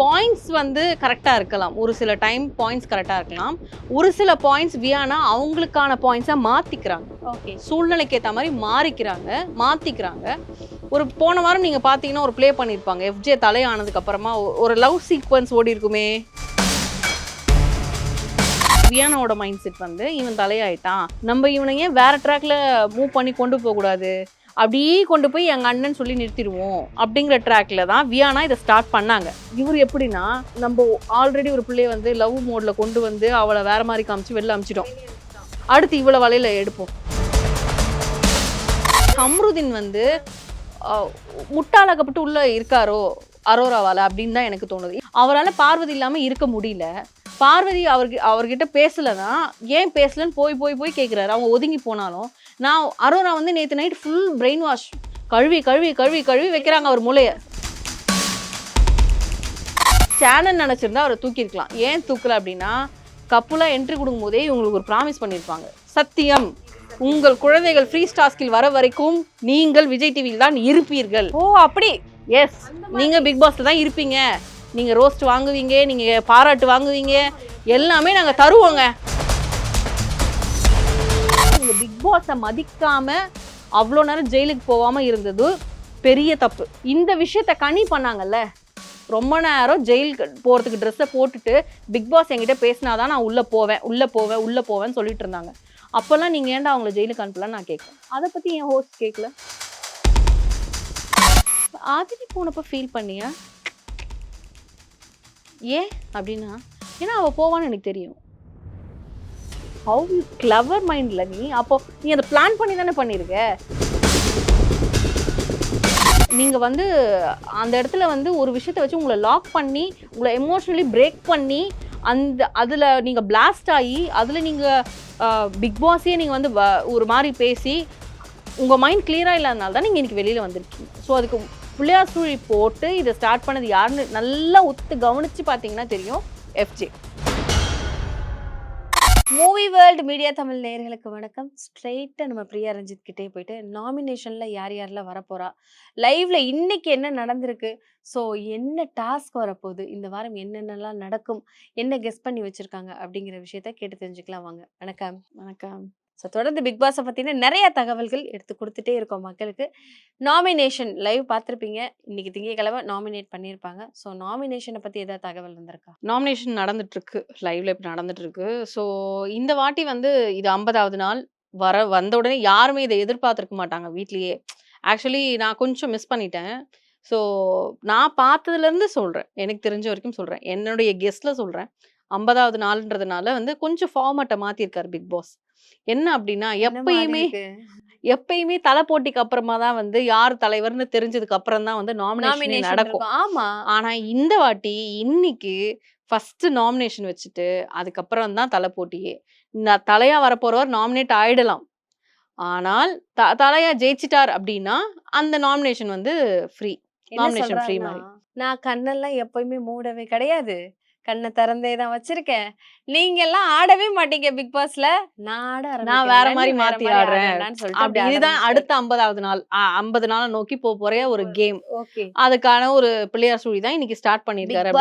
Points வந்து கரெக்டாக இருக்கலாம். ஒரு சில டைம் பாயிண்ட்ஸ் கரெக்டாக இருக்கலாம். ஒரு சில பாயிண்ட்ஸ் வியானா அவங்களுக்கான பாயிண்ட்ஸை மாற்றிக்கிறாங்க ஓகே சூழ்நிலைக்கு ஏற்ற மாதிரி மாறிக்கிறாங்க மாற்றிக்கிறாங்க ஒரு போன வாரம் நீங்கள் பார்த்தீங்கன்னா ஒரு ப்ளே பண்ணியிருப்பாங்க எஃப்ஜே தலையானதுக்கு அப்புறமா ஒரு லவ் சீக்வன்ஸ் ஓடி இருக்குமே. வியானாவோட மைண்ட் செட் வந்து இவன் தலையாயிட்டான். நம்ம இவனை ஏன் வேற ட்ராக்ல மூவ் பண்ணி கொண்டு போகக்கூடாது? அப்படியே கொண்டு போய் எங்கள் அண்ணன் சொல்லி நிறுத்திடுவோம் அப்படிங்கிற ட்ராக்ல தான் வியானா இதை ஸ்டார்ட் பண்ணாங்க. இவர் எப்படின்னா நம்ம ஆல்ரெடி ஒரு பிள்ளைய வந்து லவ் மோட்ல கொண்டு வந்து அவளை வேற மாதிரி காமிச்சு வெளில அமிச்சிட்டோம். அடுத்து இவ்வளோ வலையில் எடுப்போம். அம்ருதீன் வந்து அஹ், முட்டாளாக்கப்பட்டு உள்ள இருக்காரோ அரோராவால் அப்படின்னு தான் எனக்கு தோணுது. அவரால் பார்வதி இல்லாமல் இருக்க முடியல. பார்வதி அவருக்கு அவர்கிட்ட பேசலைன்னா ஏன் பேசலன்னு போய் போய் போய் கேட்குறாரு அவங்க ஒதுங்கி போனாலும் நான் அரோரா வந்து நேற்று நைட் ஃபுல் பிரெயின் வாஷ் கழுவி கழுவி கழுவி கழுவி வைக்கிறாங்க அவர் மூளையை. சேனல் நினச்சிருந்தா அவரை தூக்கியிருக்கலாம். ஏன் தூக்கல அப்படின்னா கப்புலாக என்ட்ரி கொடுக்கும்போதே இவங்களுக்கு ஒரு ப்ராமிஸ் பண்ணியிருப்பாங்க. சத்தியம் உங்கள் குழந்தைகள் ஃப்ரீ ஸ்டாஸ்கில் வர வரைக்கும் நீங்கள் விஜய் டிவியில் தான் இருப்பீர்கள். ஓ அப்படி? எஸ் நீங்க பிக் பாஸ்ல தான் இருப்பீங்க. நீங்கள் ரோஸ்ட் வாங்குவீங்க நீங்கள் பாராட்டு வாங்குவீங்க எல்லாமே நாங்கள் தருவோங்க. நீங்கள் பிக் பாஸை மதிக்காமல் அவ்வளோ நேரம் ஜெயிலுக்கு போகாமல் இருந்தது பெரிய தப்பு. இந்த விஷயத்த கனி பண்ணாங்கல்ல? ரொம்ப நேரம் ஜெயிலுக்கு போகிறதுக்கு ட்ரெஸ்ஸை போட்டுட்டு பிக் பாஸ் என்கிட்ட பேசினாதான் நான் உள்ளே போவேன் உள்ளே போவேன் உள்ளே போவேன்னு சொல்லிட்டு இருந்தாங்க. அப்போல்லாம் நீங்கள் ஏன்டா அவங்கள ஜெயிலுக்கு அனுப்பலாம் நான் கேட்குறேன் அதை பற்றி என் ஹோஸ்ட் கேட்கல. ஆதினி போனப்போ ஃபீல் பண்ணியா? ஏன் அப்படின்னா ஏன்னா அவள் போவான்னு எனக்கு தெரியும். ஹவு யூ கிளவர் மைண்டில் நீ? அப்போ நீ அதை பிளான் பண்ணி தானே பண்ணியிருக்க நீங்கள் வந்து அந்த இடத்துல வந்து ஒரு விஷயத்தை வச்சு உங்களை லாக் பண்ணி உங்களை எமோஷ்னலி பிரேக் பண்ணி அந்த அதில் நீங்கள் பிளாஸ்ட் ஆகி அதில் நீங்கள் பிக் பாஸே நீங்கள் வந்து வ- ஒரு மாதிரி பேசி உங்கள் மைண்ட் கிளியராக இல்லாதனால தான் நீங்கள் இன்றைக்கி வெளியில் வந்திருக்கீங்க. ஸோ அதுக்கு புள்ளியார் சூழி போட்டு இதை ஸ்டார்ட் பண்ணது யாருன்னு நல்லா உத்து கவனித்து பார்த்தீங்கன்னா தெரியும் FJ movie world media Tamil நேயர்களுக்கு வணக்கம். ஸ்ட்ரெயிட்டாக நம்ம பிரியா ரஞ்சித் கிட்டே போயிட்டு நாமினேஷனில் யார் யாரெல்லாம் வரப்போறா? லைவ்ல இன்னைக்கு என்ன நடந்திருக்கு? ஸோ என்ன டாஸ்க் வரப்போகுது? இந்த வாரம் என்னென்னலாம் நடக்கும்? என்ன கெஸ் பண்ணி வச்சிருக்காங்க? அப்படிங்கிற விஷயத்த கேட்டு தெரிஞ்சுக்கலாம் வாங்க. வணக்கம். வணக்கம். ஸோ தொடர்ந்து பிக் பாஸை பற்றின நிறைய தகவல்கள் எடுத்து கொடுத்துட்டே இருக்கோம் மக்களுக்கு. நாமினேஷன் லைவ் பார்த்துருப்பீங்க. இன்னைக்கு திங்கக்கிழமை நாமினேட் பண்ணியிருப்பாங்க. ஸோ நாமினேஷனை பற்றி ஏதாவது தகவல் வந்திருக்கா நாமினேஷன் நடந்துட்டுருக்கு. லைவ்ல இப்போ நடந்துட்டுருக்கு. ஸோ இந்த வாட்டி வந்து இது ஐம்பதாவது நாள். வர வந்த உடனே யாருமே இதை எதிர்பார்த்துருக்க மாட்டாங்க வீட்லேயே. ஆக்சுவலி நான் கொஞ்சம் மிஸ் பண்ணிட்டேன். ஸோ நான் பார்த்ததுலேருந்து சொல்கிறேன் எனக்கு தெரிஞ்ச வரைக்கும் சொல்கிறேன் என்னுடைய கெஸ்ட்டில் சொல்கிறேன் ஐம்பதாவது நாள்ன்றதுனால வந்து கொஞ்சம் ஃபார்மட்டை மாற்றிருக்காரு பிக் பாஸ் என்ன அப்படின்னா மாதிரி எப்பயுமே? எப்பயுமே தலை போட்டிக்கு அப்புறமா தான் வந்து யார் தலைவர்னு தெரிஞ்சதுக்கு அப்புறம் தான் வந்து நாமினேஷன் நாமினேஷன் நடக்கும். ஆமா. ஆனா இந்த வாட்டி இன்னைக்கு ஃபர்ஸ்ட் நாமினேஷன் வச்சுட்டு அதுக்கப்புறம் தான் தலை போட்டியே. நான் தலையா வரப்போறவர் நாமினேட் ஆயிடலாம். ஆனால் த தலையா ஜெயிச்சிட்டார் அப்படின்னா அந்த நாமினேஷன் வந்து ஃப்ரீ Nomination free சொல்றாருன்னா, நான் கண்ணெல்லாம் எப்பயுமே மூடவே கிடையாது. கண்ணை திறந்தே தான் வச்சிருக்கேன். நீங்க எல்லாம் ஆடவே மாட்டீங்க பிக் பாஸ்ல நான் ஆட நான் வேற மாதிரி மாத்தி ஆடுறேன். அப்படி இதுதான் அடுத்த ஐம்பதாவது நாள். ஐம்பது நாளை நோக்கி போக போற ஒரு கேம். அதுக்கான ஒரு பிள்ளையார் சுழி தான் இன்னைக்கு ஸ்டார்ட் பண்ணிருக்காரு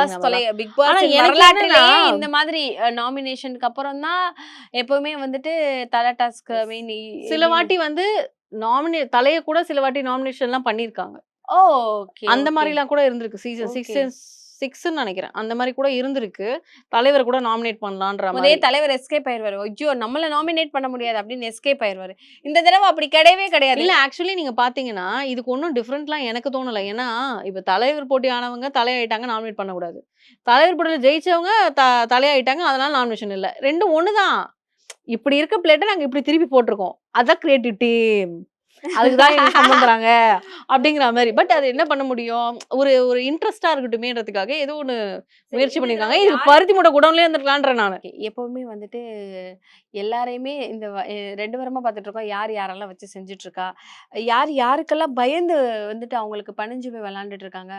பிக் பாஸ் மாதிரி இந்த மாதிரி நாமினேஷனுக்கு அப்புறம் தான் எப்பவுமே வந்துட்டு தலை டாஸ்க் மீன் சில வாட்டி வந்து நாமினே தலைய கூட சில வாட்டி நாமினேஷன் எல்லாம் பண்ணிருக்காங்க ஓகே அந்த மாதிரிலாம் கூட இருந்திருக்கு. சீசன். சிக்ஸ் சிக்ஸ்ன்னு நினைக்கிறேன். அந்த மாதிரி கூட இருந்திருக்கு. தலைவர் கூட நாமினேட் பண்ணலான்ற மாதிரி தலைவர் எஸ்கேப் ஆயிருவாரு. ஐயோ நம்மள நாமினேட் பண்ண முடியாது அப்படின்னு எஸ்கேப் ஆயிருவாரு. இந்த தடவை அப்படி கிடையவே கிடையாது. இல்ல ஆக்சுவலி நீங்க பாத்தீங்கன்னா இதுக்கு ஒன்றும் டிஃப்ரெண்ட்லாம் எனக்கு தோணல. ஏன்னா இப்ப தலைவர் போட்டி ஆனவங்க தலையாயிட்டாங்க நாமினேட் பண்ணக்கூடாது. தலைவர் போட்டியில் ஜெயிச்சவங்க த தலையாயிட்டாங்க அதனால நாமினேஷன் இல்ல. ரெண்டும் ஒண்ணுதான். இப்படி இருக்க பிளேட்டை நாங்க இப்படி திருப்பி போட்டிருக்கோம். அதான் கிரியேட்டிவ் டீம் அதுக்குதான் எங்க சம்பந்தறாங்க அப்படிங்கிற மாதிரி. பட் அது என்ன பண்ண முடியும்? ஒரு ஒரு இன்ட்ரெஸ்டா இருக்கட்டுமேன்றதுக்காக ஏதோ ஒண்ணு முயற்சி பண்ணிருக்காங்க. இது பருத்தி மூட்டை குடம்லயே இருந்திருக்கலான்றேன் நான். எப்பவுமே வந்துட்டு எல்லாரையுமே இந்த ரெண்டு வாரமா பார்த்துட்டு இருக்கோம் யார் யாரெல்லாம் வச்சு செஞ்சுட்டு இருக்கா யார் யாருக்கெல்லாம் பயந்து வந்துட்டு அவங்களுக்கு பணிஞ்சு போய் விளாண்டுட்டு இருக்காங்க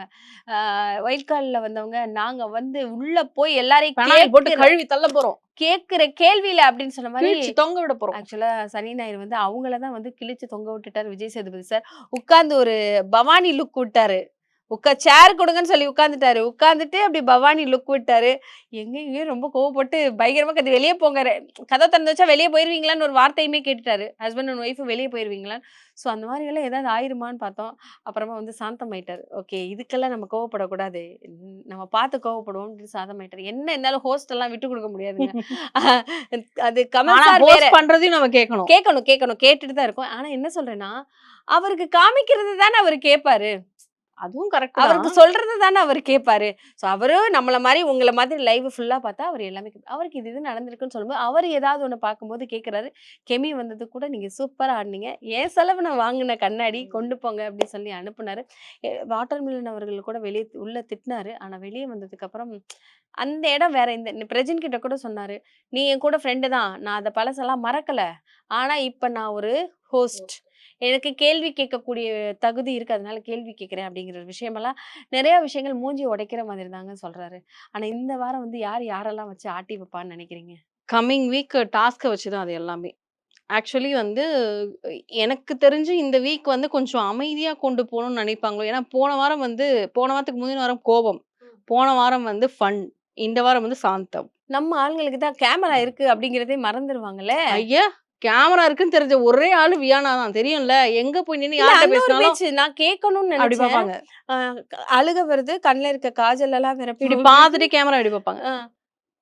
ஒயிட் கார்டில் வந்தவங்க நாங்க வந்து உள்ள போய் எல்லாரையும் போட்டு கழுவி தள்ள போறோம். கேக்குற கேள்வியில அப்படின்னு சொன்ன மாதிரி தொங்க விட போறோம். ஆக்சுவலா சனி ஞாயிறு வந்து அவங்கள தான் வந்து கிழிச்சு தொங்க விட்டுட்டாரு விஜய் சேதுபதி சார். உட்கார்ந்து ஒரு பவானி லுக் விட்டாரு உட்கா சேர் கொடுங்கன்னு சொல்லி உட்காந்துட்டாரு உட்காந்துட்டு அப்படி பவானி லுக் விட்டாரு. எங்க இங்கே ரொம்ப கோவப்பட்டு பயங்கரமா கத்து வெளியே போங்க கதை திறந்து வச்சா வெளியே போயிருவீங்களான்னு ஒரு வார்த்தையுமே கேட்டுட்டாரு. ஹஸ்பண்ட் அண்ட் ஒய்ஃபு வெளியே போயிருவீங்களான்னு. ஸோ அந்த மாதிரி எல்லாம் ஏதாவது ஆயிருமான்னு பார்த்தோம். அப்புறமா வந்து சாந்தமாயிட்டாரு ஓகே இதுக்கெல்லாம் நம்ம கோவப்படக்கூடாது. நம்ம பார்த்து கோவப்படுவோம் சாந்தமாயிட்டாரு என்ன இருந்தாலும் ஹோஸ்ட் எல்லாம் விட்டு கொடுக்க முடியாதுங்க. அது host பண்றதையும் நம்ம கேட்கணும். கேட்கணும் கேட்கணும். கேட்டுட்டு தான் இருக்கும். ஆனா என்ன சொல்றேன்னா அவருக்கு காமிக்கிறது தானே அவர் கேட்பாரு. அதுவும் கரெக்ட் அவருக்கு சொல்றது தானே அவர் கேட்பாரு ஸோ அவரு நம்மள மாதிரி உங்களை மாதிரி லைவ் ஃபுல்லா பார்த்தா அவர் எல்லாமே. அவருக்கு இது இது நடந்திருக்குன்னு சொல்லும்போது அவர் ஏதாவது ஒண்ணு பார்க்கும்போது கேட்கறாரு கெமி வந்தது கூட நீங்க சூப்பரா ஆடினீங்க. ஏன் செலவு நான் வாங்கின கண்ணாடி கொண்டு போங்க அப்படின்னு சொல்லி அனுப்புனாரு. வாட்டர் மில்லன் அவர்கள் கூட வெளியே உள்ள திட்டினாரு. ஆனா வெளியே வந்ததுக்கு அப்புறம் அந்த இடம் வேற. இந்த பிரஜின் கிட்ட கூட சொன்னாரு நீ என் கூட ஃப்ரெண்டு தான். நான் அதை பழசெல்லாம் மறக்கல. ஆனா இப்ப நான் ஒரு ஹோஸ்ட் எனக்கு கேள்வி கேட்கக்கூடிய தகுதி இருக்கு. அதனால கேள்வி கேட்கிறேன் அப்படிங்கிற விஷயமெல்லாம் நிறைய விஷயங்கள் மூஞ்சி உடைக்கிற மாதிரி தாங்க சொல்றாரு. ஆனா இந்த வாரம் வந்து யார் யாரெல்லாம் வச்சு ஆட்டி வைப்பான்னு நினைக்கிறீங்க? கம்மிங் வீக் டாஸ்க்கை வச்சு தான் அது எல்லாமே. ஆக்சுவலி வந்து எனக்கு தெரிஞ்சு இந்த வீக் வந்து கொஞ்சம் அமைதியா கொண்டு போகணும்னு நினைப்பாங்களோ? ஏன்னா போன வாரம் வந்து போன வாரத்துக்கு முந்தின வாரம் கோபம். போன வாரம் வந்து ஃபன் இந்த வாரம் வந்து சாந்தம். நம்ம ஆளுங்களுக்கு தான் கேமரா இருக்கு அப்படிங்கறதே மறந்துடுவாங்கல்ல ஐயா! கேமரா இருக்குன்னு தெரிஞ்ச ஒரே ஆளு வியானா தான். தெரியும்ல? எங்க போய் நின்னு யார்கிட்ட பேசினாலும் நான் கேட்கணும்னு அப்படி பார்ப்பாங்க. அழுக வருது கண்ணுல இருக்க காஜல் எல்லாம் வேற இப்படி. பார்த்துட்டு கேமரா இப்படி பார்ப்பாங்க.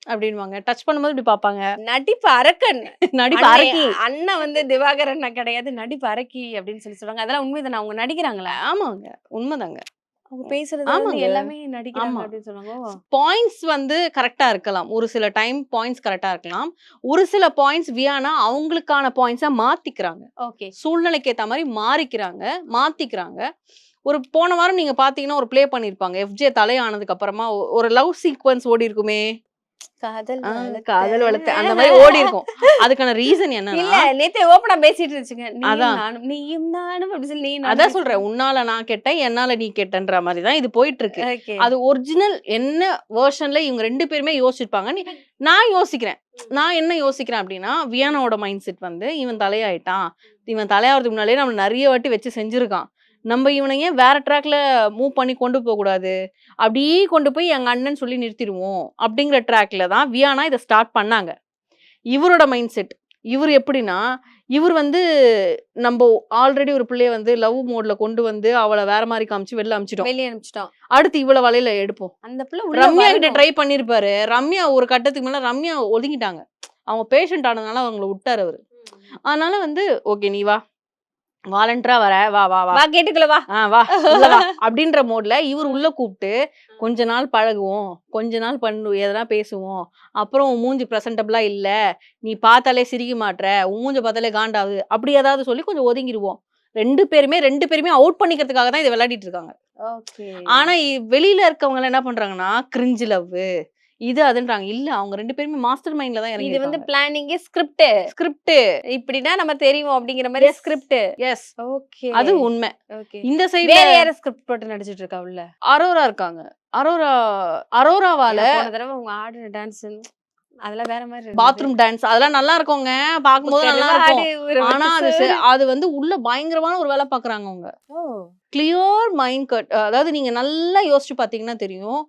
அப்படின்வாங்க டச் பண்ணும்போது இப்படி பார்ப்பாங்க. நடிப்பு அரக்கன். நடிப்பு அண்ணே- அரக்கி. அண்ணன் வந்து திவாகர் அண்ணா கிடையாது நடிப்பு அரக்கி அப்படின்னு சொல்லி சொல்றாங்க அதெல்லாம் உண்மைதானே? அவங்க நடிக்கிறாங்களா? ஆமாங்க. உண்மைதாங்க. அவங்க பேசுறது வந்து ஆமாங்க. எல்லாமே நடிக்கிறாங்க ஆமா. அப்படின்னு சொல்லுவாங்க. ஓ. பாயிண்ட்ஸ் வந்து கரெக்டா இருக்கலாம். ஒரு சில டைம் பாயிண்ட்ஸ் கரெக்டா இருக்கலாம். ஒரு சில பாயிண்ட்ஸ் வியானா அவங்களுக்கான பாயிண்ட்ஸா மாத்திக்கிறாங்க. ஓகே. சூழ்நிலைக்கு ஏத்த மாதிரி மாறிக்கிறாங்க மாத்திக்கிறாங்க. ஒரு போன வாரம் நீங்க பாத்தீங்கன்னா ஒரு ப்ளே பண்ணிருப்பாங்க. எஃப்ஜே தலையானதுக்கு அப்புறமா ஒரு லவ் சீக்வன்ஸ் ஓடி இருக்குமே. காதல் காதல் வளர்த்த அந்த மாதிரி ஓடி இருக்கும் அதுக்கான ரீசன் இல்ல என்னன்னா நேத்து ஓப்பனா பேசிட்டு இருந்துச்சுங்க. நானும் நீயும் நானும் அப்படி சொல்லி நீ அதான் சொல்றேன். உன்னால நான் கெட்டேன் என்னால நீ கெட்டன்ற மாதிரி தான் இது போயிட்டு இருக்கு அது ஒரிஜினல் என்ன வேர்ஷன்ல இவங்க ரெண்டு பேருமே யோசிச்சிருப்பாங்க. நான் யோசிக்கிறேன். நான் என்ன யோசிக்கிறேன் அப்படின்னா வியானாவோட மைண்ட் செட் வந்து இவன் தலையாயிட்டான். இவன் தலையாகிறதுக்கு முன்னாலே நம்ம நிறைய வாட்டி வச்சு செஞ்சிருக்கான். நம்ம இவனை ஏன் வேற ட்ராக்ல மூவ் பண்ணி கொண்டு போக கூடாது? அப்படியே கொண்டு போய் எங்க அண்ணன் சொல்லி நிறுத்திடுவோம் அப்படிங்கிற ட்ராக்ல தான் வியானா இதை ஸ்டார்ட் பண்ணாங்க. இவரோட மைண்ட் செட் இவர் எப்படின்னா இவர் வந்து நம்ம ஆல்ரெடி ஒரு பிள்ளைய வந்து லவ் மோட்ல கொண்டு வந்து அவளை வேற மாதிரி காமிச்சு வெளில அமிச்சிட்டோம். வெளியே அனுப்பிச்சிட்டோம். அடுத்து இவ்வளவு வலையில எடுப்போம். அந்த பிள்ளை ரம்யா கிட்ட. ட்ரை பண்ணிருப்பாரு ரம்யா ஒரு கட்டத்துக்கு மேல ரம்யா ஒதுங்கிட்டாங்க. அவங்க பேஷண்ட் ஆனதுனால அவங்கள விட்டாரு அவரு. அதனால வந்து ஓகே நீ வா. வாலண்டரா வர வா வா வா. வா கேட்டுக்குள்ள வா. வா அப்படின்ற மோட்ல இவர் உள்ள கூப்பிட்டு கொஞ்ச நாள் பழகுவோம் கொஞ்ச நாள் பண்ணு எதனா பேசுவோம். அப்புறம் மூஞ்சி ப்ரெசன்டபிளா இல்ல நீ பார்த்தாலே சிரிக்க மாட்ற உன் மூஞ்ச பார்த்தாலே காண்டாகுது அப்படி ஏதாவது சொல்லி கொஞ்சம் ஒதுங்கிடுவோம். ரெண்டு பேருமே ரெண்டு பேருமே அவுட் பண்ணிக்கிறதுக்காக தான் இதை விளையாடிட்டு இருக்காங்க. ஆனா வெளியில இருக்கவங்க என்ன பண்றாங்கன்னா கிரிஞ்சு லவ் இது அதுன்றாங்க. இல்ல அவங்க ரெண்டு பேருமே மாஸ்டர் மைண்ட்ல தான் இது வந்து இறங்கி பிளானிங் ஸ்கிரிப்ட் ஸ்கிரிப்ட் இப்படின்னா நம்ம தெரியும் அப்படிங்கிற மாதிரி. ஸ்கிரிப்ட் எஸ் ஓகே அது உண்மை. ஓகே இந்த சைடுல வேற யார ஸ்கிரிப்ட் போட்டு நடிச்சிட்டு இருக்கா உள்ள அரோரா இருக்காங்க. அரோரா அரோராவால போன தடவை உங்க ஆடுன டான்ஸ் அதெல்லாம் வேற மாதிரி. பாத்ரூம் டான்ஸ் அதெல்லாம் நல்லா இருக்குங்க. பார்க்கும்போது நல்லா இருக்கும். ஆனா அது அது வந்து உள்ள பயங்கரமான ஒரு வேலை பாக்குறாங்க அவங்க. கிளியர் மைண்ட் கட் அதாவது நீங்க நல்லா யோசிச்சு பாத்தீங்கன்னா தெரியும்.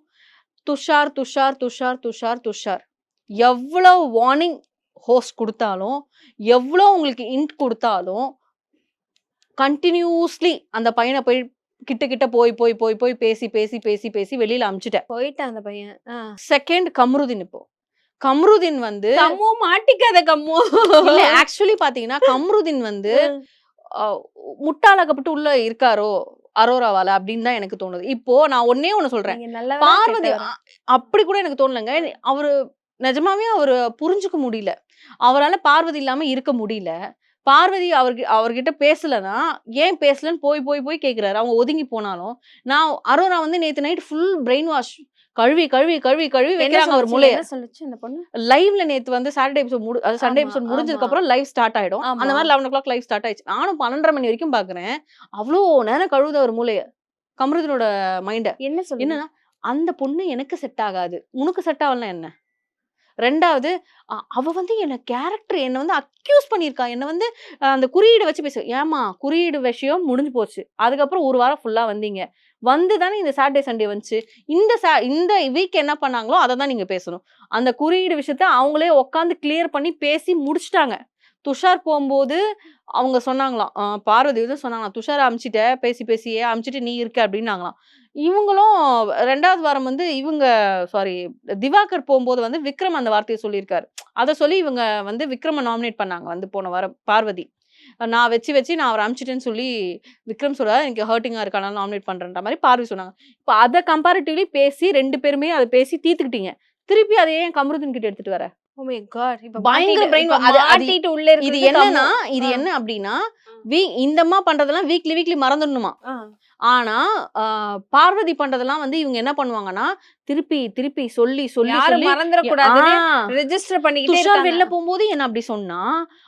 துஷார் துஷார் துஷார் துஷார் துஷார். எவ்வளவு வார்னிங் ஹோஸ்ட் கொடுத்தாலும் எவ்வளோ உங்களுக்கு இன்ட் கொடுத்தாலும் கண்டினியூஸ்லி அந்த பையனை போய் கிட்ட கிட்ட போய் போய் போய் போய் பேசி பேசி பேசி பேசி வெளியில அமிச்சிட்டேன். போயிட்டான் அந்த பையன். செகண்ட் கம்ருதீன் இப்போ. கம்ருதீன் வந்து கம்மு மாட்டிக்காத கம்மு. இல்ல ஆக்சுவலி பாத்தீங்கன்னா கம்ருதீன் வந்து முட்டாளாக்கப்பட்டு உள்ள இருக்காரோ அரோராவால அப்படின்னு தான் எனக்கு தோணுது. இப்போ நான் ஒன்னே ஒண்ணு சொல்றேன். பார்வதி அப்படி கூட எனக்கு தோணலங்க. அவரு நிஜமாவே அவரு புரிஞ்சுக்க முடியல. அவரால பார்வதி இல்லாம இருக்க முடியல. பார்வதி அவர்கி அவர்கிட்ட பேசலன்னா ஏன் பேசலன்னு போய் போய் போய் கேக்குறாரு. அவங்க ஒதுங்கி போனாலும் நான் அரோரா வந்து நேத்து நைட் ஃபுல் பிரெயின் வாஷ் கழுவி கழுவி கழுவி கழுவி வைக்கிறாங்க இந்த பொண்ணு? லைவ்ல நேத்து வந்து சாட்டர்டே எபிசோட் முடி அது சண்டே எபிசோட். முடிஞ்சதுக்கு அப்புறம் லைவ் ஸ்டார்ட் ஆயிடும். அந்த மாதிரி eleven o'clock live start ஆயிடுச்சு. நானும் பன்னெண்டரை மணி வரைக்கும் பாக்குறேன். அவ்வளோ நேரம் கழுவுது அவர் மூளைய கமருதனோட மைண்ட என்ன சொல்லு என்னன்னா அந்த பொண்ணு எனக்கு செட் ஆகாது. உனக்கு செட் ஆகலனா என்ன? ரெண்டாவது அவ வந்து என்ன கேரக்டர் என்ன வந்து அக்யூஸ் பண்ணியிருக்கா. என்ன வந்து அந்த குறியீடு வச்சு பேச ஏமா குறியீடு விஷயம் முடிஞ்சு போச்சு. அதுக்கப்புறம் ஒரு வாரம் ஃபுல்லா வந்தீங்க. வந்து தானே இந்த சாட்டர்டே சண்டே வந்துச்சு. இந்த சா இந்த வீக் என்ன பண்ணாங்களோ அதை தான் நீங்க பேசணும். அந்த குறியீடு விஷயத்த அவங்களே உட்காந்து கிளியர் பண்ணி பேசி முடிச்சிட்டாங்க. துஷார் போகும்போது அவங்க சொன்னாங்களாம் பார்வதி வந்து சொன்னாங்களாம் துஷார் அமிச்சிட்ட பேசி பேசியே அமிச்சிட்டு நீ இருக்க அப்படின்னாங்களாம். இவங்களும் ரெண்டாவது வாரம் வந்து இவங்க சாரி திவாகர் போகும்போது வந்து விக்ரம் அந்த வார்த்தையை சொல்லியிருக்காரு. அதை சொல்லி இவங்க வந்து விக்ரமை நாமினேட் பண்ணாங்க வந்து போன வாரம் பார்வதி. நான் வச்சு வச்சு நான் அவரை அமிச்சிட்டேன்னு சொல்லி விக்ரம் சொல்றாரு. எனக்கு ஹர்ட்டிங்கா இருக்கான நாமினேட் பண்றேன்ற மாதிரி பார்வதி சொன்னாங்க. இப்போ அதை கம்பேரிட்டிவ்லி பேசி ரெண்டு பேருமே அதை பேசி தீர்த்துக்கிட்டீங்க. திருப்பி அதை ஏன் கமருதீன் கிட்ட எடுத்துட்டு வர. உள்ள இது என்னன்னா. இது. என்ன அப்படின்னா வீ இந்தம்மா பண்றதெல்லாம் வீக்லி வீக்லி மறந்துடணுமா? ஆனா பார்வதி பண்றதெல்லாம் வந்து இவங்க என்ன பண்ணுவாங்கன்னா திருப்பி திருப்பி சொல்லி சொல்லி யாரும் சொல்லி மறந்துட கூடாதுன்னு ஆ, ரெஜிஸ்டர் பண்ணிக்கிட்டே துஷார் வெளில போகும்போது என்ன அப்படி சொன்னா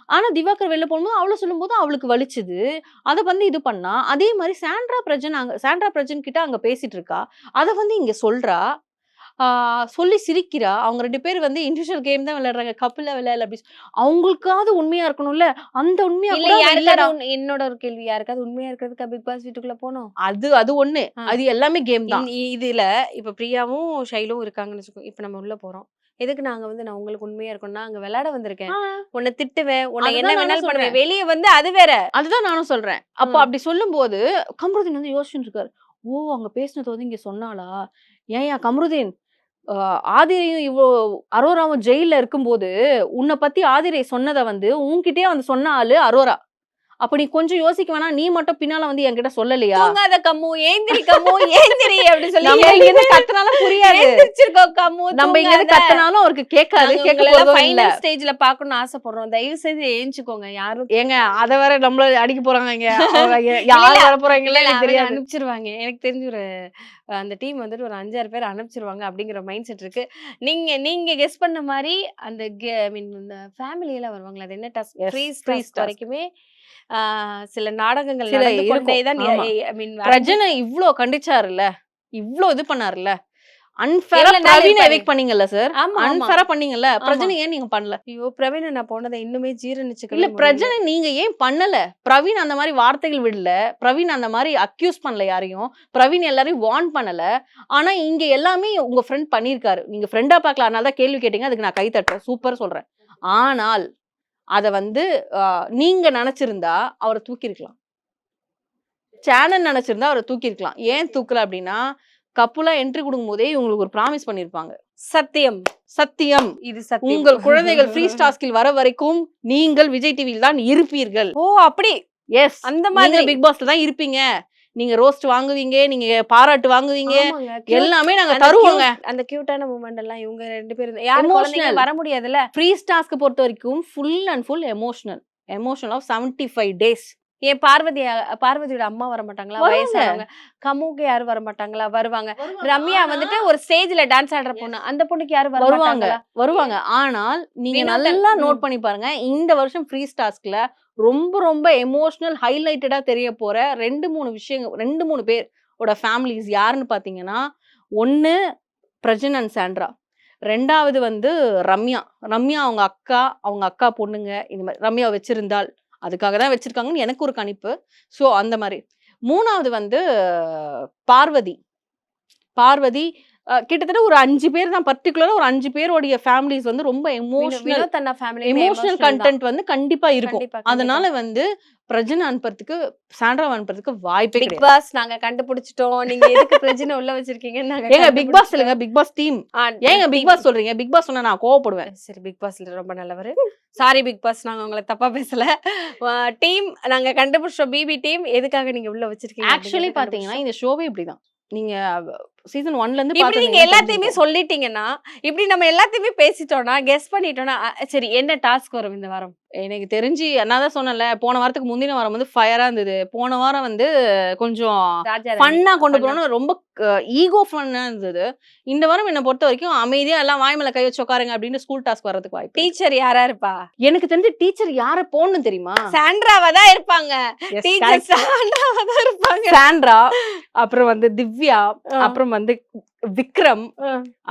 ஆனா திவாகர் வெளில போகும்போது அவளை சொல்லும்போது அவளுக்கு வலிச்சுது. அதை வந்து இது பண்ணா அதே மாதிரி சாண்ட்ரா பிரஜன் அங்க சாண்ட்ரா பிரஜன் கிட்ட அங்க பேசிட்டு இருக்கா. அதை வந்து இங்க சொல்றா. சொல்லி சிரிக்கிறா. அவங்க ரெண்டு பேர் வந்து இண்டிவிஜுவல் கேம் தான் விளையாடுறாங்க. கப்பில விளையாடல அப்படி அவங்களுக்காவது உண்மையா இருக்கணும்ல? அந்த உண்மையா என்னோட ஒரு கேள்வி. யாருக்காவது உண்மையா இருக்கிறதுக்கு பிக் பாஸ் வீட்டுக்குள்ள போனோம்? அது அது ஒண்ணு. அது எல்லாமே கேம் தான். இதுல இப்ப பிரியாவும் ஷைலும் இருக்காங்கன்னு வச்சுக்கோ இப்ப நம்ம உள்ள போறோம். எதுக்கு நாங்க வந்து நான் உங்களுக்கு உண்மையா இருக்கணும்னா அங்க விளையாட வந்திருக்கேன். உன்னை திட்டுவேன் உன்னை என்ன வேணாலும் பண்ணுவேன். வெளிய வந்து அது வேற. அதுதான் நானும் சொல்றேன். அப்போ. அப்படி சொல்லும்போது கமருதீன் வந்து யோசிச்சுட்டு இருக்காரு. ஓ அங்க பேசினது வந்து இங்க சொன்னாளா? ஏன்யா கமருதீன்? ஆதிரையும் இவ்வளோ அரோராவும் ஜெயிலில் இருக்கும்போது உன்னை பற்றி ஆதிரை சொன்னதை வந்து உன்கிட்டயே வந்து சொன்ன ஆளு அரோரா. அப்ப நீ கொஞ்சம் யோசிக்க வேணாம். நீ மட்டும் பின்னால வந்து என்கிட்ட சொல்லலையா? தூங்காத கம்மு. ஏந்திரி கம்மு. ஏந்திரி அப்படி சொல்லி நம்ம இங்க இருந்து கத்துனாலும் புரியாது. எழுந்திரிச்சிருக்கோம் கம்மு. நம்ம இங்க இருந்து கத்துனாலும் அவருக்கு கேட்காது. கேட்க போறதும் இல்ல. ஃபைனல் ஸ்டேஜ்ல பாக்கணும்னு ஆசைப்படுறோம். தயவு செய்து ஏஞ்சுக்கோங்க. யாரும் ஏங்க அத வேற நம்மள அடிக்க போறாங்க இங்க யார் வர எனக்கு தெரியாது. அனுப்பிச்சிருவாங்க. எனக்கு தெரிஞ்சு ஒரு அந்த டீம் வந்துட்டு ஒரு அஞ்சாறு பேர் அனுப்பிச்சிருவாங்க அப்படிங்கிற மைண்ட் செட் இருக்கு. நீங்க நீங்க கெஸ் பண்ண மாதிரி அந்த ஐ மீன் இந்த ஃபேமிலி எல்லாம் வருவாங்களா அது என்ன freeze டாஸ்க் task. வரைக்குமே சில நாடகங்கள் பிரஜனை இவ்ளோ கண்டிச்சாருல்ல. இவ்ளோ இது பண்ணாருல்ல. பிரவீன்? எவிக் பண்ணீங்கல்ல சார் அன்பேரா பண்ணீங்கல்ல. பிரஜனை ஏன் நீங்க பண்ணல? ஐயோ பிரவீன் நான் போனதை இன்னுமே ஜீரணிச்சுக்கவே இல்ல. பிரஜனை நீங்க ஏன் பண்ணல? பிரவீன் அந்த மாதிரி வார்த்தைகள் விடல. பிரவீன் அந்த மாதிரி அக்யூஸ் பண்ணல யாரையும். பிரவீன் எல்லாரையும் வார்ன் பண்ணல. ஆனா இங்க எல்லாமே உங்க ஃப்ரெண்ட் பண்ணிருக்காரு. நீங்க ஃப்ரெண்டா பார்க்கல. அதனால தான் கேள்வி கேட்டீங்க. அதுக்கு நான் கை தட்டுறேன். சூப்பர் சொல்றேன். ஆனால் அத வந்து நீங்க நினைச்சிருந்தா அவரை தூக்கியிருக்கலாம் சேனல் நினைச்சிருந்தா அவரை தூக்கியிருக்கலாம் ஏன் தூக்கல அப்படின்னா கப்புலா என்ட்ரி கொடுக்கும் போதே இவங்களுக்கு ஒரு ப்ராமிஸ் பண்ணிருப்பாங்க. சத்தியம். சத்தியம். இது சத்தியம். உங்கள் குழந்தைகள் ஃப்ரீ டாஸ்கில் வர வரைக்கும் நீங்கள் விஜய் டிவியில் தான் இருப்பீர்கள். ஓ அப்படி? எஸ் அந்த மாதிரி. பிக் பாஸ்ல தான் இருப்பீங்க. நீங்க ரோஸ்ட் வாங்குவீங்க நீங்க பாராட்டு வாங்குவீங்க. எல்லாமே நாங்க தருவோங்க. அந்த கியூட்டான மூமெண்ட் எல்லாம் இவங்க ரெண்டு பேரும். குழந்தைங்க வர முடியாதுல்ல? ஃப்ரீ டாஸ்க் பொறுத்த வரைக்கும் full and full emotional emotional of seventy five days ஏன் பார்வதி பார்வதியோட அம்மா வர மாட்டாங்களா. வயசானவங்க. கமுக்கு யாரும் வர மாட்டாங்களா வருவாங்க. ரம்யா வந்துட்டு ஒரு ஸ்டேஜ்ல டான்ஸ் ஆடுற பொண்ணு. அந்த பொண்ணுக்கு யாரும் வர வருவாங்க வருவாங்க. ஆனால் நீங்க. நல்லா. நோட் பண்ணி பாருங்க. இந்த வருஷம் ஃப்ரீ டாஸ்க்ல ரொம்ப ரொம்ப எமோஷனல் ஹைலைட்டடா தெரிய போற ரெண்டு மூணு விஷயங்கள் ரெண்டு மூணு பேரோட ஃபேமிலிஸ் யாருன்னு பாத்தீங்கன்னா ஒன்னு பிரஜன் அண்ட் சாண்ட்ரா. ரெண்டாவது வந்து ரம்யா. ரம்யா அவங்க அக்கா அவங்க அக்கா பொண்ணுங்க. இந்த மாதிரி ரம்யா வச்சிருந்தால் அதுக்காக தான் வச்சுருக்காங்கன்னு எனக்கு ஒரு கணிப்பு. ஸோ அந்த மாதிரி. மூணாவது வந்து பார்வதி. பார்வதி கிட்டத்தட்ட ஒரு அஞ்சு பேர் தான். பர்டிகுலரா ஒரு அஞ்சு பேருடைய ஃபேமிலிஸ் வந்து ரொம்ப எமோஷனல் எமோஷனல் கண்டென்ட் வந்து கண்டிப்பா இருக்கும். அதனால வந்து பிரஜனை அனுப்புறதுக்கு சாண்ட்ரா அனுப்புறதுக்கு வாய்ப்பே பிக் பாஸ் நாங்க கண்டுபிடிச்சிட்டோம். நீங்க எதுக்கு பிரச்சனை உள்ள வச்சிருக்கீங்கன்னு நாங்க ஏங்க பிக் பாஸ். இல்லைங்க பிக் பாஸ் டீம் ஏங்க பிக். பாஸ் சொல்றீங்க? பிக் பாஸ் சொன்னா நான் கோவப்படுவேன். சரி பிக் பாஸ்ல ரொம்ப நல்லவர். சாரி பிக் பாஸ் நாங்க உங்களை தப்பா பேசல. டீம் நாங்க கண்டுபிடிச்சோம் பிபி டீம் எதுக்காக நீங்க உள்ள வச்சிருக்கீங்க? ஆக்சுவலி பாத்தீங்கன்னா இந்த ஷோவே இப்படிதான். நீங்க சீசன் ஒன்ல இருந்து இப்படி நீங்க பாத்தீங்கன்னா எல்லாத்தையுமே. சொல்லிட்டீங்கன்னா இப்படி நம்ம எல்லாத்தையுமே பேசிட்டோம்னா கெஸ் பண்ணிட்டோம்னா சரி என்ன டாஸ்க் வரும் இந்த வாரம் எனக்கு தெரிஞ்சு நான் தான் சொன்னேன்ல போன வாரத்துக்கு முந்தின வாரம் வந்து ஃபயரா இருந்தது போன வாரம் வந்து கொஞ்சம் ஃபன்னா கொண்டு. போறோம்னு ரொம்ப ஈகோ ஃபன்னா இருந்தது இந்த வாரம் என்னை பொறுத்த வரைக்கும் அமைதியா எல்லாம் வாய் மேல கை வச்சு உட்காருங்க அப்படின்னு ஸ்கூல் டாஸ்க் வர்றதுக்கு வாய்ப்பு. டீச்சர் யாரா இருப்பா எனக்கு தெரிஞ்சு டீச்சர் யார போகணும் தெரியுமா சாண்ட்ராவா தான் இருப்பாங்க டீச்சர். சாண்ட்ராவா தான் இருப்பாங்க சாண்ட்ரா அப்புறம் வந்து திவ்யா. அப்புறம் வந்து விக்ரம்.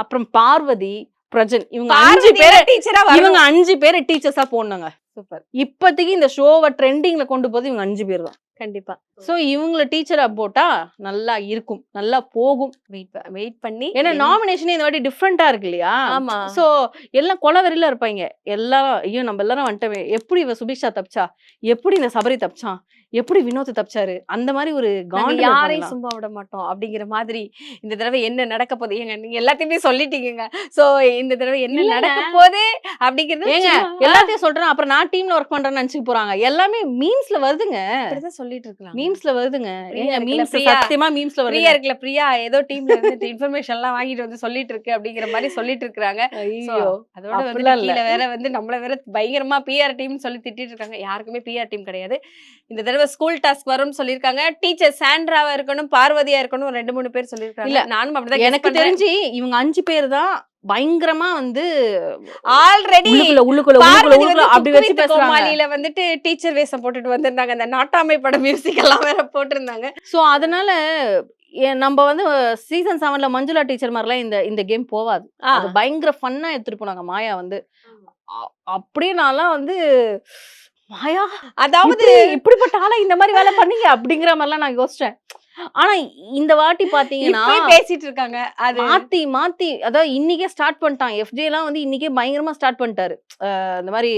அப்புறம் பார்வதி பிரஜன் இவங்க அஞ்சு பேரை டீச்சரா இவங்க அஞ்சு பேரை டீச்சர்ஸா போடணுங்க சூப்பர். இப்போதைக்கு இந்த ஷோவை ட்ரெண்டிங்ல கொண்டு போது இவங்க அஞ்சு பேர் தான். கண்டிப்பா. சோ இவங்கள டீச்சரா போட்டா நல்லா இருக்கும். நல்லா போகும். வெயிட் வெயிட் பண்ணி ஏன்னா நாமினேஷனே இந்த வாட்டி டிஃப்ரெண்டா இருக்கு இல்லையா? ஆமா. சோ எல்லாம் கொலவெறில இருப்பாங்க. எல்லாரும் ஐயோ நம்ம எல்லாரும் வந்துட்டவே எப்படி இவ சுபிக்ஷா தப்பிச்சா? எப்படி இந்த சபரி தப்பிச்சான்? எப்படி வினோத் தப்பிச்சாரு? அந்த மாதிரி ஒரு காண்ட் யாரையும் சும்மா விட மாட்டோம். அப்படிங்கிற மாதிரி இந்த தடவை என்ன நடக்க போகுது? ஏங்க நீங்க எல்லாத்தையுமே சொல்லிட்டீங்க சோ இந்த தடவை என்ன. நடக்க போகுது? அப்படிங்கறது எல்லாத்தையும் சொல்றேன். அப்புறம் நான் டீம்ல ஒர்க் பண்றேன்னு நினைச்சுக்க போறாங்க. எல்லாமே மீம்ஸ்ல வருதுங்க. அப்படிதான் சொல்லிட்டு இருக்கலாம். மீம்ஸ்ல வருதுங்க. ஏங்க மீம்ஸ். சத்தியமா மீம்ஸ்ல வருது. பிரியா இருக்குல்ல பிரியா? ஏதோ டீம்ல இருந்து இன்ஃபர்மேஷன் எல்லாம் வாங்கிட்டு வந்து சொல்லிட்டு இருக்கு அப்படிங்கிற மாதிரி சொல்லிட்டு இருக்காங்க ஐயோ அதோட வந்து. கீழே வேற வந்து நம்மள வேற பயங்கரமா பிஆர் டீம் சொல்லி திட்டிட்டு இருக்காங்க. யாருக்குமே பிஆர் டீம் கிடையாது. இந்த தடவை ஸ்கூல் டாஸ்க் வரும்னு சொல்லியிருக்காங்க. டீச்சர் சாண்ட்ராவா இருக்கணும் பார்வதியா இருக்கணும் ரெண்டு மூணு பேர் சொல்லியிருக்காங்க. இல்ல, நானும் அப்படிதான் எனக்கு தெரிஞ்சு இவங்க அஞ்சு பேர் தான் பயங்கரமா வந்து ஆல்ரெடி அப்படி வச்சு கோமாளியில வந்துட்டு டீச்சர் வேஷம் போட்டுட்டு வந்திருந்தாங்க. அந்த நாட்டாமை பட மியூசிக் எல்லாம் வேற போட்டிருந்தாங்க. சோ அதனால நம்ம வந்து சீசன் செவன்ல மஞ்சுளா டீச்சர் மாதிரிலாம் இந்த இந்த கேம் போவாது. அது பயங்கர ஃபன்னா எடுத்துட்டு போனாங்க மாயா வந்து. அப்படியே நான்லாம் வந்து மாயா அதாவது இப்படி- இப்படிப்பட்ட ஆளா இந்த மாதிரி வேலை பண்ணீங்க? அப்படிங்கிற மாதிரிலாம் நான் யோசிச்சேன். ஆனா இந்த வாட்டி பாத்தீங்கன்னா பேசிட்டு இருக்காங்க அது மாத்தி மாத்தி அதாவது இன்னைக்கே ஸ்டார்ட் பண்ணிட்டான். எஃப்ஜே எல்லாம் வந்து இன்னைக்கே பயங்கரமா ஸ்டார்ட் பண்ணிட்டாரு. இந்த மாதிரி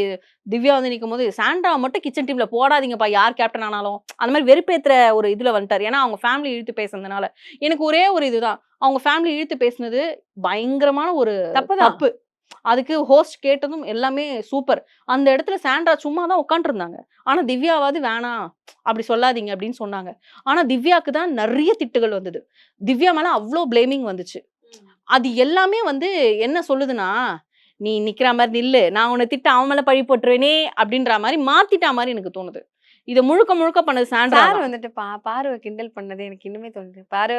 திவ்யா வந்து நிக்கும் போது சாண்ட்ரா மட்டும் கிச்சன் டீம்ல போடாதீங்கப்பா. யார் கேப்டன் ஆனாலும். அந்த மாதிரி வெறுப்பேத்துற ஒரு இதுல வந்துட்டாரு. ஏன்னா அவங்க ஃபேமிலி இழுத்து பேசுனதுனால. எனக்கு ஒரே ஒரு இதுதான். அவங்க ஃபேமிலி இழுத்து பேசுனது பயங்கரமான ஒரு தப்புதான். தப்பு. அதுக்கு ஹோஸ்ட் கேட்டதும் எல்லாமே சூப்பர் அந்த இடத்துல சாண்ட்ரா சும்மா தான் உட்காந்துருந்தாங்க ஆனா திவ்யாவாவது வேணாம் அப்படி சொல்லாதீங்க அப்படின்னு சொன்னாங்க. ஆனா திவ்யாவுக்கு தான் நிறைய திட்டுகள் வந்தது. திவ்யா மேல அவ்வளோ பிளேமிங் வந்துச்சு. அது எல்லாமே வந்து என்ன சொல்லுதுன்னா நீ நிற்கிற மாதிரி நில்லு. நான் உன்னை திட்ட அவன் மேல பழி போட்டுருவேனே அப்படின்ற மாதிரி மாத்திட்டா மாதிரி எனக்கு தோணுது. இதை முழுக்க முழுக்க பண்ணது சாண்ட்ரா சார். வந்துட்டு பா பாருவை கிண்டல் பண்ணது எனக்கு இன்னுமே தோணுது. பாரு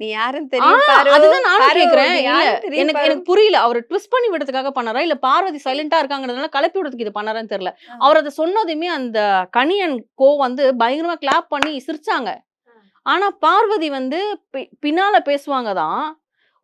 நீ யாருன்னு தெரியும் பாரு. அதுதான் பாரு, கேக்குறேன். எனக்கு. எனக்கு புரியல. அவர் ட்விஸ்ட் பண்ணி விடுறதுக்காக பண்ணாரா? இல்ல பார்வதி சைலண்டா இருக்காங்கிறதுனால கலப்பி விடுறதுக்கு இது பண்ணாரான்னு தெரியல. அவர் அதை சொன்னதுமே அந்த கனியன் கோ வந்து பயங்கரமா கிளாப் பண்ணி சிரிச்சாங்க. ஆனா பார்வதி வந்து பின்னால பேசுவாங்க தான்.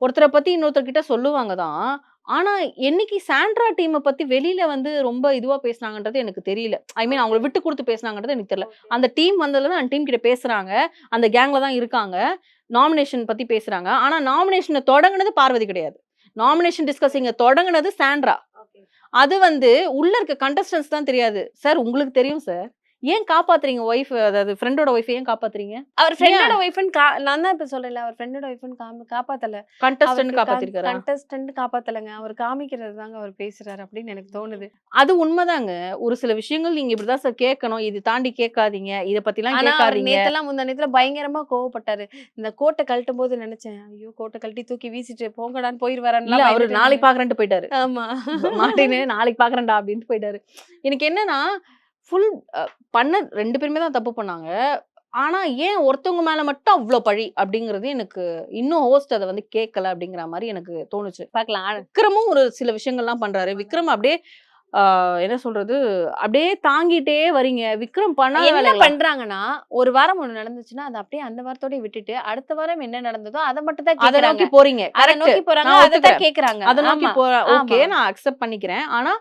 ஒருத்தரை பத்தி இன்னொருத்தர்கிட்ட சொல்லுவாங்க தான். ஆனா என்னைக்கு சாண்ட்ரா டீமை பத்தி வெளியில வந்து ரொம்ப இதுவா பேசுனாங்கன்றது எனக்கு தெரியல. ஐ மீன் அவங்கள விட்டு கொடுத்து பேசுனாங்கன்றது எனக்கு தெரியல. அந்த டீம் வந்ததுல தான் அந்த டீம் கிட்ட பேசுறாங்க. அந்த கேங்ல தான் இருக்காங்க. நாமினேஷன் பத்தி பேசுறாங்க. ஆனா நாமினேஷனை தொடங்குனது பார்வதி கிடையாது. நாமினேஷன் டிஸ்கஸிங்க தொடங்குனது சாண்ட்ரா. அது வந்து உள்ள இருக்க கண்டஸ்டன்ஸ் தான் தெரியாது. சார் உங்களுக்கு தெரியும் சார்? ஏன் காப்பாத்துறீங்க ஒய்ஃப் அதாவது ஃப்ரெண்டோட ஒய்ஃப் ஏன் காப்பாத்துறீங்க? அவர் ஃப்ரெண்டோட ஒய்ஃப்னு கா நான் தான் இப்ப சொல்லல அவர் ஃப்ரெண்டோட ஒய்ஃப்னு காம காப்பாத்தல. கண்டஸ்டன்ட் காப்பாத்திருக்காரா? கண்டஸ்டன்ட் காப்பாத்தலங்க. அவர் காமிக்கிறது தாங்க அவர் பேசுறாரு அப்படின்னு எனக்கு தோணுது. அது உண்மைதாங்க. ஒரு சில விஷயங்கள் நீங்க இப்படிதான் சார் கேட்கணும். இது தாண்டி கேட்காதீங்க. இத பத்திலாம் கேட்காதீங்க. நேத்தெல்லாம் முந்தா நேத்துல பயங்கரமா கோவப்பட்டாரு. இந்த கோட்டை கழட்டும் போது நினைச்சேன் ஐயோ கோட்டை கழட்டி தூக்கி வீசிட்டு போங்கடான்னு இல்ல போயிருவாரான்னு அவரு நாளைக்கு பாக்குறேன்ட்டு போயிட்டாரு. ஆமா. மாட்டேன்னு நாளைக்கு பாக்குறேன்டா அப்படின்ட்டு போயிட்டாரு. எனக்கு என்னன்னா ஃபுல் பண்ண ரெண்டு பேருமே தான் தப்பு பண்ணாங்க ஆனா ஏன் ஒருத்தவங்க மேல மட்டும் அவ்வளோ பழி அப்படிங்கிறது எனக்கு இன்னும் ஹோஸ்ட் அதை வந்து கேட்கல அப்படிங்கிற மாதிரி எனக்கு தோணுச்சு பாக்கலாம் விக்ரமும் ஒரு சில விஷயங்கள்லாம் பண்றாரு விக்ரம் அப்படியே ஆஹ், என்ன சொல்றது அப்படியே தாங்கிட்டே வரீங்க விக்ரம் பண்ணாத என்ன? பண்றாங்கன்னா ஒரு வாரம் ஒண்ணு நடந்துச்சுன்னா அதை அப்படியே அந்த வாரத்தோட விட்டுட்டு அடுத்த வாரம் என்ன நடந்ததோ அதை மட்டும் தான் அதை நோக்கி போறீங்க அதை. நோக்கி போறாங்க அதை தான். கேக்குறாங்க அதை நோக்கி. போற ஓகே. நான் அக்செப்ட் பண்ணிக்கிறேன் ஆனா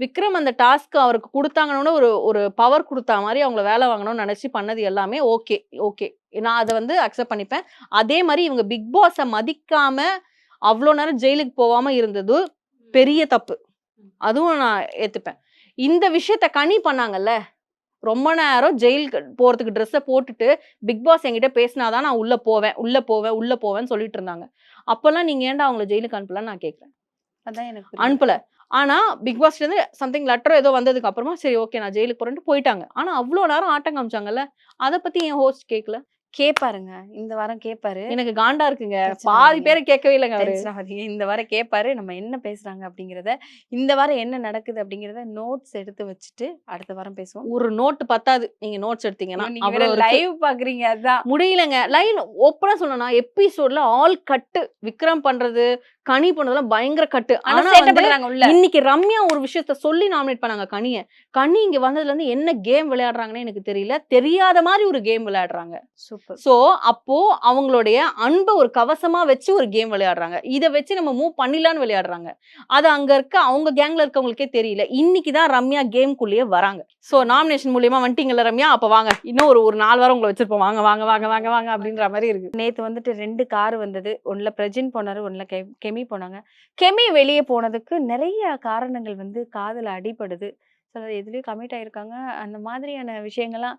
விக்ரம் அந்த டாஸ்க் அவருக்கு கொடுத்தாங்கன்னு ஒரு ஒரு பவர் கொடுத்தா மாதிரி அவங்கள வேலை வாங்கணும்னு நினைச்சு பண்ணது எல்லாமே ஓகே ஓகே நான் அதை வந்து அக்செப்ட் பண்ணிப்பேன். அதே மாதிரி இவங்க பிக் பாஸை மதிக்காம அவ்வளோ நேரம் ஜெயிலுக்கு போகாம இருந்தது பெரிய தப்பு. அதுவும் நான் ஏத்துப்பேன். இந்த விஷயத்த கனி பண்ணாங்கல்ல ரொம்ப நேரம் ஜெயிலுக்கு போறதுக்கு ட்ரெஸ்ஸை போட்டுட்டு பிக் பாஸ் என்கிட்ட பேசினாதான் நான் உள்ள போவேன் உள்ள போவேன் உள்ள போவேன்னு சொல்லிட்டு இருந்தாங்க. அப்பெல்லாம் நீங்க ஏன்டா அவங்கள ஜெயிலுக்கு அனுப்பலன்னு நான் கேட்கறேன் அதான் எனக்கு. அனுப்பல. ஆனா பிக் பாஸ்ல இருந்து சம்திங் லெட்டர் ஏதோ வந்ததுக்கு அப்புறமா சரி ஓகே நான் ஜெயிலுக்கு போறேன்ட்டு போயிட்டாங்க. ஆனா அவ்வளோ நேரம் ஆட்டம் காமிச்சாங்கல்ல அதை பத்தி என் ஹோஸ்ட் கேட்கல கேப்பாருங்க. இந்த வாரம் கேப்பாரு. எனக்கு காண்டா இருக்குங்க. பாதி. பேரை கேட்கவே இல்லைங்க. இந்த வாரம் கேப்பாரு. நம்ம என்ன பேசுறாங்க அப்படிங்கறத இந்த வாரம் என்ன நடக்குது அப்படிங்கறத நோட்ஸ் எடுத்து வச்சுட்டு அடுத்த வாரம் பேசுவோம். ஒரு நோட்டு பத்தாது. நீங்க நோட்ஸ் எடுத்தீங்கன்னா நீங்க அவ்வளோ இருக்கு. லைவ் பாக்குறீங்க அதான். முடியலங்க. லைன் ஓப்பனா சொல்லணும்னா எபிசோட்ல ஆல் கட்டு விக்ரம் பண்றது கனி போனதெல்லாம் பயங்கர கட்டு. ஆனா இன்னைக்கு ரம்யா ஒரு விஷயத்த சொல்லி நாமினேட் பண்ணாங்க கனிய. கனி இங்க வந்ததுல இருந்து என்ன கேம் விளையாடுறாங்கன்னு எனக்கு தெரியல. தெரியாத மாதிரி ஒரு கேம் விளையாடுறாங்க. சூப்பர் சோ அப்போ அவங்களுடைய அன்பை ஒரு கவசமா வச்சு ஒரு கேம் விளையாடுறாங்க. இதை வச்சு நம்ம மூவ் பண்ணிடலான்னு விளையாடுறாங்க. அது அங்க இருக்க அவங்க கேங்ல இருக்கவங்களுக்கே தெரியல. இன்னைக்கு தான் ரம்யா கேம்குள்ளேயே வராங்க. சோ நாமினேஷன் மூலியமா வந்துட்டீங்கல்ல ரம்யா? அப்ப வாங்க. இன்னும் ஒரு ஒரு நாலு வாரம் உங்களை வச்சிருப்போம். வாங்க வாங்க வாங்க வாங்க வாங்க அப்படின்ற மாதிரி இருக்கு. நேத்து வந்துட்டு ரெண்டு கார் வந்தது. ஒண்ணுல பிரஜின் போனாரு ஒண்ணுல கெ- கெமி போனாங்க. கெமி வெளியே போனதுக்கு நிறைய காரணங்கள் வந்து காதுல அடிபடுது. சிலர் எதுலயும் கமிட் ஆயிருக்காங்க. அந்த மாதிரியான விஷயங்கள்லாம்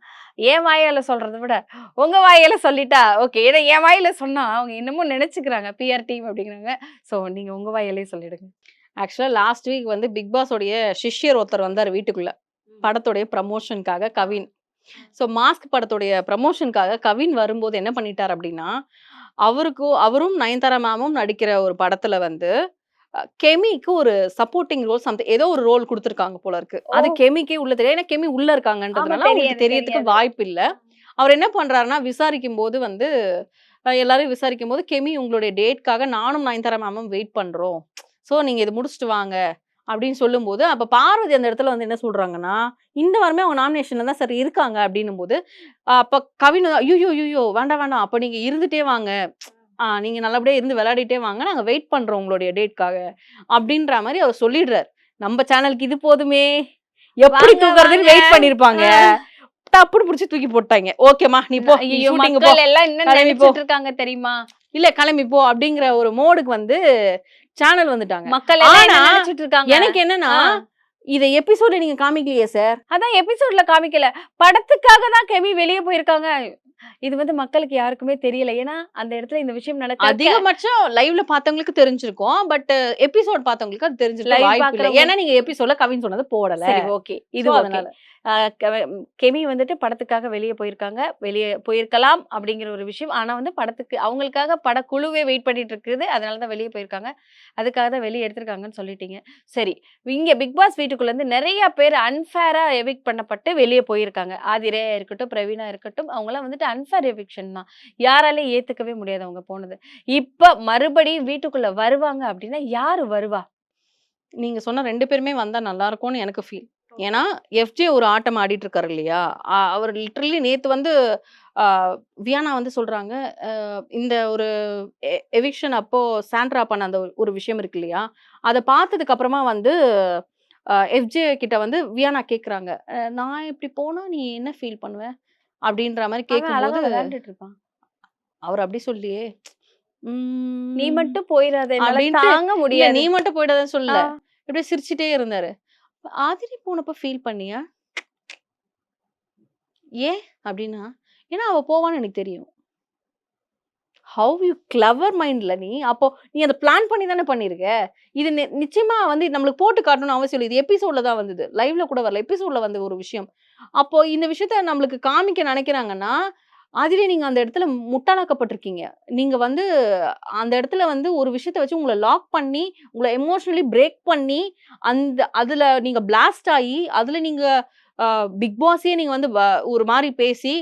என் வாயால சொல்றதை விட உங்க வாயால சொல்லிட்டா ஓகே ஏன்னா என் வாயில சொன்னா அவங்க இன்னமும் நினைச்சுக்கிறாங்க. பிஆர் டீம் அப்படிங்கிறாங்க. சோ நீங்க உங்க வாயாலே சொல்லிடுங்க. ஆக்சுவலா லாஸ்ட் வீக் வந்து பிக் பாஸோடைய சிஷ்யர் ஒருத்தர் வந்தார் வீட்டுக்குள்ள. படத்துடைய ப்ரமோஷனுக்காக கவின். ஸோ மாஸ்க் படத்துடைய ப்ரமோஷனுக்காக கவின் வரும்போது என்ன பண்ணிட்டார் அப்படின்னா அவருக்கும் அவரும் நயன்தாரா மேமும் நடிக்கிற ஒரு படத்துல வந்து கெமிக்கு ஒரு சப்போர்ட்டிங் ரோல் சம்திங் ஏதோ ஒரு ரோல் கொடுத்துருக்காங்க போல இருக்கு. அது. கெமிக்கே உள்ள தெரியும் ஏன்னா கெமி உள்ள இருக்காங்கன்றதுனால அவங்களுக்கு தெரியறதுக்கு. வாய்ப்பு இல்ல. அவர் என்ன பண்றாருன்னா விசாரிக்கும் போது வந்து அஹ், எல்லாரையும் விசாரிக்கும் போது கெமி உங்களுடைய டேட்காக நானும் நயன்தாரா மேமும் வெயிட் பண்றோம். ஸோ நீங்க இது முடிச்சுட்டு வாங்க. அப்படின்னு சொல்லும்போது அப்ப பார்வதி அந்த இடத்துல வந்து என்ன சொல்றாங்கன்னா இந்த வாரமே அவங்க நாமினேஷன்ல தான் சரி இருக்காங்க அப்படின்னும் போது அப்ப கவின் ஐயோ ஐயோ வேண்டாம் வேண்டாம். அப்ப நீங்க இருந்துட்டே வாங்க. ஆஹ் நீங்க நல்லபடியா இருந்து விளையாடிட்டே வாங்க. நாங்க வெயிட் பண்றோம் உங்களுடைய டேட்காக அப்படின்ற மாதிரி அவர் சொல்லிடுறாரு. நம்ம சேனலுக்கு இது போதுமே. எப்படி தூக்குறதுன்னு. வெயிட் பண்ணிருப்பாங்க. தப்புன்னு புடிச்சு தூக்கி போட்டாங்க ஓகேமா நீ போ எல்லாம் என்ன. நினைச்சிட்டு இருக்காங்க தெரியுமா இல்ல கிளம்பி போ அப்படிங்கிற ஒரு மோடுக்கு வந்து சேனல் வந்துட்டாங்க. மக்கள் நினைச்சிட்டு இருக்காங்க? எனக்கு என்னன்னா. இதை எபிசோட நீங்க காமிக்கலையே சார் அதான் எபிசோட்ல காமிக்கல. படத்துக்காக தான் கெமி வெளியே போயிருக்காங்க. இது வந்து மக்களுக்கு யாருக்குமே தெரியல. ஏன்னா அந்த இடத்துல இந்த விஷயம் நடக்க அதிகபட்சம் லைவ்ல பார்த்தவங்களுக்கு தெரிஞ்சிருக்கும். பட் எபிசோட் பார்த்தவங்களுக்கு அது தெரிஞ்சிருக்க Live வாய்ப்பு இல்லை. பார்க்கறவங்க- ஏன்னா நீங்க எபிசோட்ல கவின் சொன்னது போடல. ஓகே இது. அதனால கெமி வந்துட்டு படத்துக்காக வெளியே போயிருக்காங்க. வெளியே போயிருக்கலாம் அப்படிங்கிற ஒரு விஷயம். ஆனால் வந்து படத்துக்கு அவங்களுக்காக படக்குழுவே வெயிட் பண்ணிட்டு இருக்குது. அதனால தான் வெளியே போயிருக்காங்க. அதுக்காக தான் வெளியே எடுத்திருக்காங்கன்னு சொல்லிட்டீங்க. சரி இங்கே பிக் பாஸ் வீட்டுக்குள்ளேருந்து நிறைய பேர் அன்ஃபேராக எவிக் பண்ணப்பட்டு வெளியே போயிருக்காங்க. ஆதிரேயா இருக்கட்டும் பிரவீனா இருக்கட்டும் அவங்களாம் வந்துட்டு அன்ஃபேர் எவிக்ஷன் தான். யாராலையும் ஏற்றுக்கவே முடியாது அவங்க போனது. இப்போ மறுபடியும் வீட்டுக்குள்ளே வருவாங்க அப்படின்னா யார் வருவா? நீங்கள் சொன்ன ரெண்டு பேருமே வந்தால் நல்லாயிருக்கும்னு எனக்கு ஃபீல் ஏன்னா எஃப்ஜே ஒரு ஆட்டம் ஆடிட்டு இருக்காரு இல்லையா அவர் லிட்டரலி நேத்து வந்து வியானா வந்து சொல்றாங்க இந்த ஒரு எவிக்ஷன் அப்போ சாண்ட்ரா பண்ண அந்த ஒரு- விஷயம் இருக்கு இல்லையா? அதை பார்த்ததுக்கு அப்புறமா வந்து எஃப்ஜே கிட்ட வந்து வியானா கேக்குறாங்க. "அஹ், நான் இப்படி போனா நீ என்ன ஃபீல் பண்ணுவ? அப்படின்ற மாதிரி கேட்கும்போது விளையாண்டுட்டு இருப்பான். அவர் அப்படி சொல்லியே. நீ மட்டும் போயிடாத தாங்க முடியாது நீ மட்டும் போயிடாதன்னு சொல்லல. இப்படியே சிரிச்சிட்டே இருந்தாரு. ஆதிரி போனப்ப ஃபீல் பண்ணியா? ஏன்? அப்படின்னா ஏன்னா அவள் போவான்னு எனக்கு தெரியும். ஹவ் யூ கிளவர் மைண்டில் நீ? அப்போ நீ அதை பிளான் பண்ணி தானே பண்ணியிருக்க இது நிச்சயமாக நிச்சயமா வந்து நம்மளுக்கு போட்டு காட்டணும்னு அவசியம் இல்லை. இது எபிசோட்ல தான் வந்தது. லைவ்ல கூட வரல. எபிசோடில் வந்த ஒரு விஷயம். அப்போ இந்த விஷயத்த நம்மளுக்கு காமிக்க நினைக்கிறாங்கன்னா அதிலே நீங்க அந்த இடத்துல முட்டாளாக்கப்பட்டிருக்கீங்க. நீங்க வந்து அந்த இடத்துல வந்து ஒரு விஷயத்த வச்சு உங்களை லாக் பண்ணி உங்களை எமோஷனலி பிரேக் பண்ணி அந்த அதுல நீங்க பிளாஸ்ட் ஆகி அதுல நீங்க பிக் பாஸே நீங்க வந்து ஒரு மாதிரி பேசி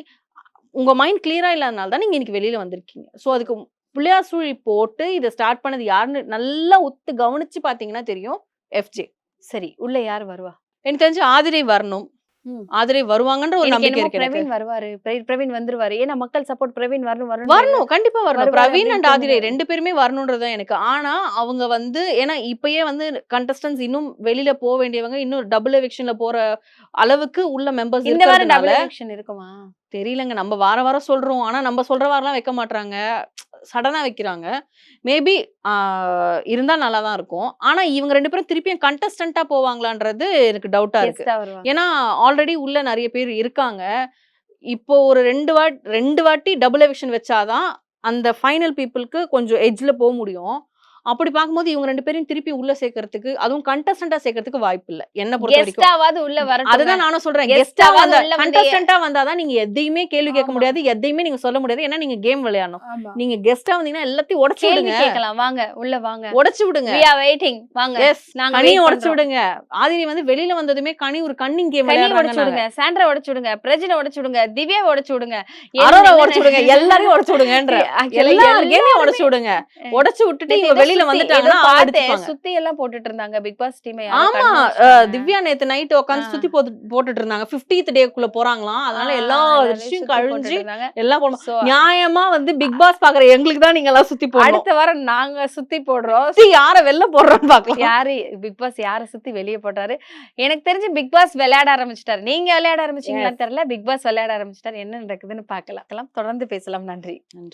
உங்க மைண்ட் கிளியரா இல்லாதனால தான் நீங்க இன்னைக்கு வெளியில வந்திருக்கீங்க. ஸோ அதுக்கு பிள்ளையார் சூழி போட்டு இதை ஸ்டார்ட் பண்ணது யாருன்னு நல்லா ஒத்து கவனிச்சு பாத்தீங்கன்னா தெரியும் எஃப்ஜே சரி உள்ள யார் வருவா? எனக்கு தெரிஞ்சு ஆதிரை வரணும். ம். ஆதிரை வருவாங்கன்ற ஒரு நம்பிக்கை இருக்கு பிரவீன் வருவாரு. பிர- பிரவீன் வந்துருவாரு. ஏன்னா மக்கள் சப்போர்ட் பிரவீன் வரணும் வரணும். வரணும். கண்டிப்பா வரணும். பிரவீன் அண்ட் ஆதிரை. ரெண்டு பேருமே வரணுன்றதுதான் எனக்கு. ஆனா அவங்க வந்து ஏன்னா இப்பயே வந்து கண்டஸ்டன்ஸ் இன்னும் வெளியில போக வேண்டியவங்க இன்னும் டபுள் எவிக்ஷன்ல போற அளவுக்கு உள்ள மெம்பர்ஸ் இந்த வாரம் டபுள் எலெக்ஷன் இருக்குமா? தெரியலங்க. நம்ம வார வாரம் சொல்றோம். ஆனா நம்ம சொல்ற வாரம்லாம் வைக்க மாட்டாங்க சடனா வைக்கிறாங்க. மேபி இருந்தா நல்லா தான் இருக்கும். ஆனா இவங்க ரெண்டு பேரும் திருப்பியும் கண்டஸ்டன்டா போவாங்களான்றது எனக்கு டவுட்டா இருக்கு. ஏன்னா ஆல்ரெடி உள்ள நிறைய பேர் இருக்காங்க. இப்போ ஒரு ரெண்டு வாட் ரெண்டு வாட்டி டபுள் எவிக்ஷன் வச்சாதான் அந்த ஃபைனல் பீப்புளுக்கு கொஞ்சம் எட்ஜ்ல போக முடியும். அப்படி பார்க்கும்போது இவங்க ரெண்டு பேரையும் திருப்பி உள்ள சேர்க்கறதுக்கு அதுவும் கண்டஸ்டன்டா சேர்க்கறதுக்கு வாய்ப்பு இல்ல. என்ன பொறுத்த வரைக்கும். உள்ள வரட்டும் அதுதான் நானும் சொல்றேன். கெஸ்டா வந்தா கண்டஸ்டன்டா வந்தாதான் நீங்க எதையுமே கேள்வி கேட்க. முடியாது. எதையுமே நீங்க சொல்ல முடியாது. ஏன்னா நீங்க கேம் விளையாடணும். நீங்க கெஸ்டா வந்தீங்கன்னா எல்லாத்தையும் உடைச்சு விடுங்க. கேட்கலாம். வாங்க உள்ள வாங்க. உடைச்சு விடுங்க. We are waiting. வாங்க எஸ் நாங்க wait உடைச்சு. விடுங்க. ஆதிரி வந்து வெளியில வந்ததுமே கனி ஒரு கண்ணிங் கேம் கனியை உடைச்சு விளையாடுறாங்க விடுங்க சாண்ட்ரா உடைச்சு விடுங்க. பிரஜினை உடைச்சு விடுங்க. திவ்யாவை உடைச்சு விடுங்க. அரோரா உடைச்சு விடுங்க. எல்லாரையும் உடைச்சு Actually எல்லா கேமையும் உடைச்சு விடுங்க. உடைச்சு விட்டுட்டு இவங்க ஏதோ வெளியில வந்துட்டாங்கன்னா சுத்தி எல்லாம் போட்டுட்டு இருந்தாங்க பிக் பாஸ் டீம் ஆமா திவ்யா நேத்து நைட் உட்காந்து. சுத்தி போட்டு போட்டுட்டு இருந்தாங்க 50th டேக்குள்ள போறாங்களாம். அதனால எல்லா விஷயம் கழிஞ்சு எல்லாம் போடணும் நியாயமா வந்து பிக் பாஸ் பாக்குற எங்களுக்கு தான் நீங்க எல்லாம் சுத்தி போடணும். அடுத்த வாரம் நாங்க சுத்தி போடுறோம். யார வெளில போடுறோம்னு பாக்கலாம். யாரு பிக் பாஸ் யார சுத்தி வெளியே போட்டாரு? எனக்கு தெரிஞ்சு பிக் பாஸ் விளையாட ஆரம்பிச்சிட்டாரு. நீங்க விளையாட ஆரம்பிச்சீங்களான்னு தெரியல. பிக் பாஸ் விளையாட ஆரம்பிச்சிட்டாரு. என்ன நடக்குதுன்னு பார்க்கலாம் தொடர்ந்து பேசலாம். நன்றி.